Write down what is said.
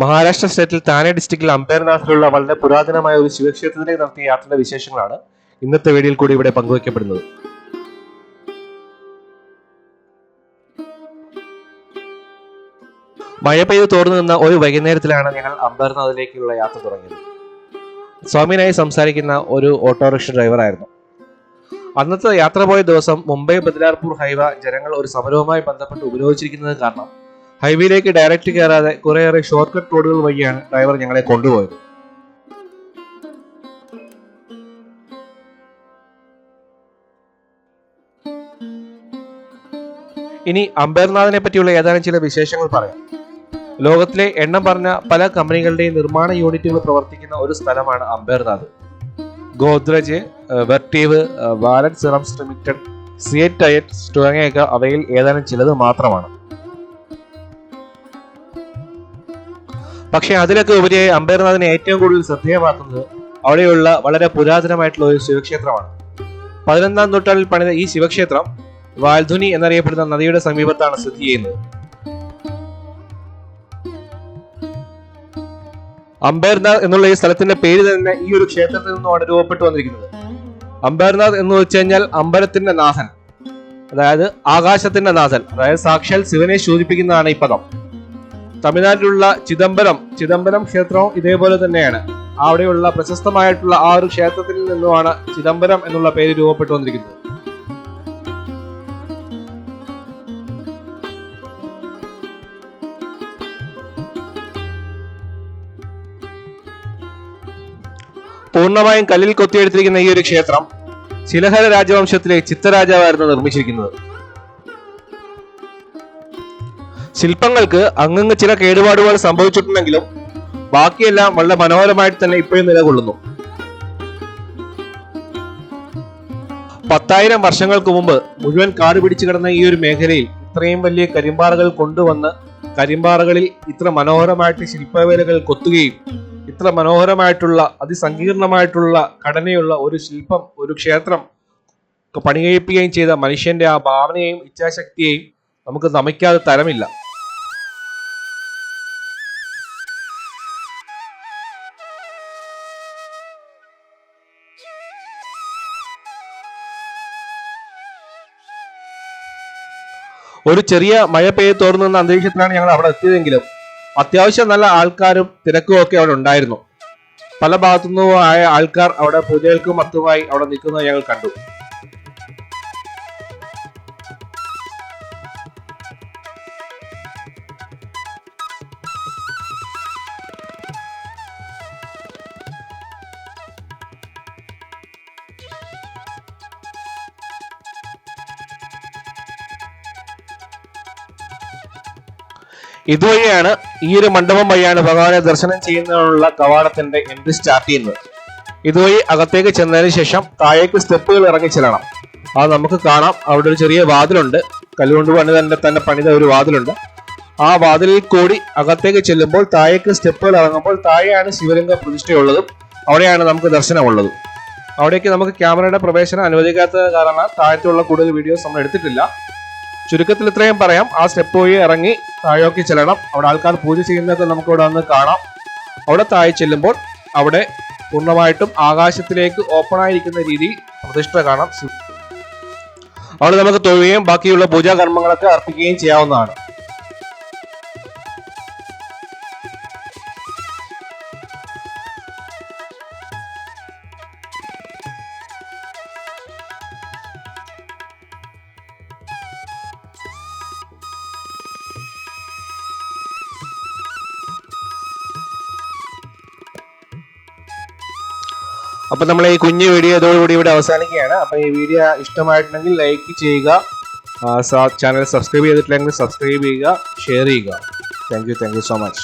മഹാരാഷ്ട്ര സ്റ്റേറ്റിൽ താനെ ഡിസ്ട്രിക്റ്റിൽ അംബേർനാഥിലുള്ള വളരെ പുരാതനമായ ഒരു ശിവക്ഷേത്രത്തിലേക്ക് നടത്തിയ യാത്രയുടെ വിശേഷങ്ങളാണ് ഇന്നത്തെ വീഡിയോയിൽ കൂടി ഇവിടെ പങ്കുവയ്ക്കപ്പെടുന്നത്. മഴ പെയ്ത് തോർന്നു നിന്ന ഒരു വൈകുന്നേരത്തിലാണ് ഞങ്ങൾ അംബേർനാഥിലേക്കുള്ള യാത്ര തുടങ്ങിയത്. സ്വാമിനായി സംസാരിക്കുന്ന ഒരു ഓട്ടോറിക്ഷ ഡ്രൈവറായിരുന്നു അന്നത്തെ യാത്ര പോയ ദിവസം മുംബൈ ബദലാർപൂർ ഹൈവ ജനങ്ങൾ ഒരു സമരവുമായി ബന്ധപ്പെട്ട് ഉപയോഗിച്ചിരിക്കുന്നത് കാരണം ഹൈവേയിലേക്ക് ഡയറക്റ്റ് കയറാതെ കുറേയേറെ ഷോർട്ട് കട്ട് റോഡുകൾ വഴിയാണ് ഡ്രൈവർ ഞങ്ങളെ കൊണ്ടുപോയത്. ഇനി അംബേർനാഥിനെ പറ്റിയുള്ള ഏതാനും ചില വിശേഷങ്ങൾ പറയാം. ലോകത്തിലെ എണ്ണം പറഞ്ഞ പല കമ്പനികളുടെയും നിർമ്മാണ യൂണിറ്റുകൾ പ്രവർത്തിക്കുന്ന ഒരു സ്ഥലമാണ് അംബേർനാഥ് ഗോദ്രജ് വെർട്ടീവ് വാലറ്റ് സിറംസ് ലിമിറ്റഡ് സിയറ്റ് ടയറ്റ് തുടങ്ങിയൊക്കെ അവയിൽ ഏതാനും ചിലത് മാത്രമാണ്. പക്ഷേ അതിലൊക്കെ ഉപരിയായി അമ്പേർനാഥിനെ ഏറ്റവും കൂടുതൽ ശ്രദ്ധേയമാക്കുന്നത് അവിടെയുള്ള വളരെ പുരാതനമായിട്ടുള്ള ഒരു ശിവക്ഷേത്രമാണ്. പതിനൊന്നാം നൂറ്റാണ്ടിൽ പണിത ഈ ശിവക്ഷേത്രം വാൽധുനി എന്നറിയപ്പെടുന്ന നദിയുടെ സമീപത്താണ് സ്ഥിതി ചെയ്യുന്നത്. അംബേർനാഥ് എന്നുള്ള ഈ സ്ഥലത്തിന്റെ പേര് തന്നെ ഈ ഒരു ക്ഷേത്രത്തിൽ നിന്നുമാണ് രൂപപ്പെട്ടു വന്നിരിക്കുന്നത്. അംബേർനാഥ് എന്ന് വെച്ച് കഴിഞ്ഞാൽ അമ്പലത്തിന്റെ നാഥൻ അതായത് ആകാശത്തിന്റെ നാഥൻ അതായത് സാക്ഷാൽ ശിവനെ സൂചിപ്പിക്കുന്നതാണ് ഈ പദം. തമിഴ്നാട്ടിലുള്ള ചിദംബരം ചിദംബരം ക്ഷേത്രവും ഇതേപോലെ തന്നെയാണ്. അവിടെയുള്ള പ്രശസ്തമായിട്ടുള്ള ആ ഒരു ക്ഷേത്രത്തിൽ നിന്നുമാണ് ചിദംബരം എന്നുള്ള പേര് രൂപപ്പെട്ടു വന്നിരിക്കുന്നത്. പൂർണമായും കല്ലിൽ കൊത്തിയെടുത്തിരിക്കുന്ന ഈ ഒരു ക്ഷേത്രം ശിലഹര രാജവംശത്തിലെ ചിത്തരാജാവായിരുന്നു നിർമ്മിച്ചിരിക്കുന്നത്. ശില്പങ്ങൾക്ക് അങ്ങങ്ങ് ചില കേടുപാടുകൾ സംഭവിച്ചിട്ടുണ്ടെങ്കിലും ബാക്കിയെല്ലാം വളരെ മനോഹരമായിട്ട് തന്നെ ഇപ്പോഴും നിലകൊള്ളുന്നു. പത്തായിരം വർഷങ്ങൾക്ക് മുമ്പ് മുഴുവൻ കാട് പിടിച്ചു കിടന്ന ഈ ഒരു മേഖലയിൽ ഇത്രയും വലിയ കരിമ്പാറകൾ കൊണ്ടുവന്ന് കരിമ്പാറകളിൽ ഇത്ര മനോഹരമായിട്ട് ശില്പവേലകൾ കൊത്തുകയും ഇത്ര മനോഹരമായിട്ടുള്ള അതിസങ്കീർണമായിട്ടുള്ള ഘടനയുള്ള ഒരു ശില്പം ഒരു ക്ഷേത്രം പണികഴിപ്പിക്കുകയും ചെയ്ത മനുഷ്യന്റെ ആ ഭാവനയെയും ഇച്ഛാശക്തിയെയും നമുക്ക് നമിക്കാതെ തരമില്ല. ഒരു ചെറിയ മഴ പെയ്ത് തോർന്നു നിന്ന അന്തരീക്ഷത്തിലാണ് ഞങ്ങൾ അവിടെ എത്തിയതെങ്കിലും അത്യാവശ്യം നല്ല ആൾക്കാരും തിരക്കും ഒക്കെ അവിടെ ഉണ്ടായിരുന്നു. പല ഭാഗത്തുനിന്നും ആയ ആൾക്കാർ അവിടെ പൂജകൾക്കും മറ്റുമായി അവിടെ നിൽക്കുന്നത് ഞങ്ങൾ കണ്ടു. ഇതുവഴിയാണ് ഈ ഒരു മണ്ഡപം വഴിയാണ് ഭഗവാനെ ദർശനം ചെയ്യുന്നതിനുള്ള കവാടത്തിന്റെ എൻട്രി സ്റ്റാർട്ട് ചെയ്യുന്നത്. ഇതുവഴി അകത്തേക്ക് ചെന്നതിന് ശേഷം താഴേക്ക് സ്റ്റെപ്പുകൾ ഇറങ്ങി ചെല്ലണം. അത് നമുക്ക് കാണാം. അവിടെ ഒരു ചെറിയ വാതിലുണ്ട്. കല്ലുകൊണ്ട് പണി തന്നെ തന്നെ പണിത ഒരു വാതിലുണ്ട്. ആ വാതിലിൽ കൂടി അകത്തേക്ക് ചെല്ലുമ്പോൾ താഴേക്ക് സ്റ്റെപ്പുകൾ ഇറങ്ങുമ്പോൾ താഴെയാണ് ശിവലിംഗ പ്രതിഷ്ഠയുള്ളതും അവിടെയാണ് നമുക്ക് ദർശനമുള്ളത്. അവിടേക്ക് നമുക്ക് ക്യാമറയുടെ പ്രവേശനം അനുവദിക്കാത്തത് കാരണം താഴത്തുള്ള കൂടുതൽ വീഡിയോസ് നമ്മൾ എടുത്തിട്ടില്ല. ചുരുക്കത്തിൽ ഇത്രയും പറയാം. ആ സ്റ്റെപ്പ് വഴി ഇറങ്ങി താഴേക്ക് ചെല്ലണം. അവിടെ ആൾക്കാർ പൂജ ചെയ്യുന്നതൊക്കെ നമുക്ക് ഇവിടെ വന്ന് കാണാം. അവിടെ താഴെ ചെല്ലുമ്പോൾ അവിടെ പൂർണമായിട്ടും ആകാശത്തിലേക്ക് ഓപ്പൺ ആയിരിക്കുന്ന രീതിയിൽ പ്രതിഷ്ഠ കാണാം. അവിടെ നമുക്ക് തൊഴുകയും ബാക്കിയുള്ള പൂജാ കർമ്മങ്ങളൊക്കെ അർപ്പിക്കുകയും ചെയ്യാവുന്നതാണ്. അപ്പൊ നമ്മൾ ഈ കുഞ്ഞു വീഡിയോ ഇതോടുകൂടി ഇവിടെ അവസാനിക്കുകയാണ്. അപ്പൊ ഈ വീഡിയോ ഇഷ്ടമായിട്ടുണ്ടെങ്കിൽ ലൈക്ക് ചെയ്യുക. ചാനൽ സബ്സ്ക്രൈബ് ചെയ്തിട്ടില്ലെങ്കിൽ സബ്സ്ക്രൈബ് ചെയ്യുക ഷെയർ ചെയ്യുക. Thank you thank you so much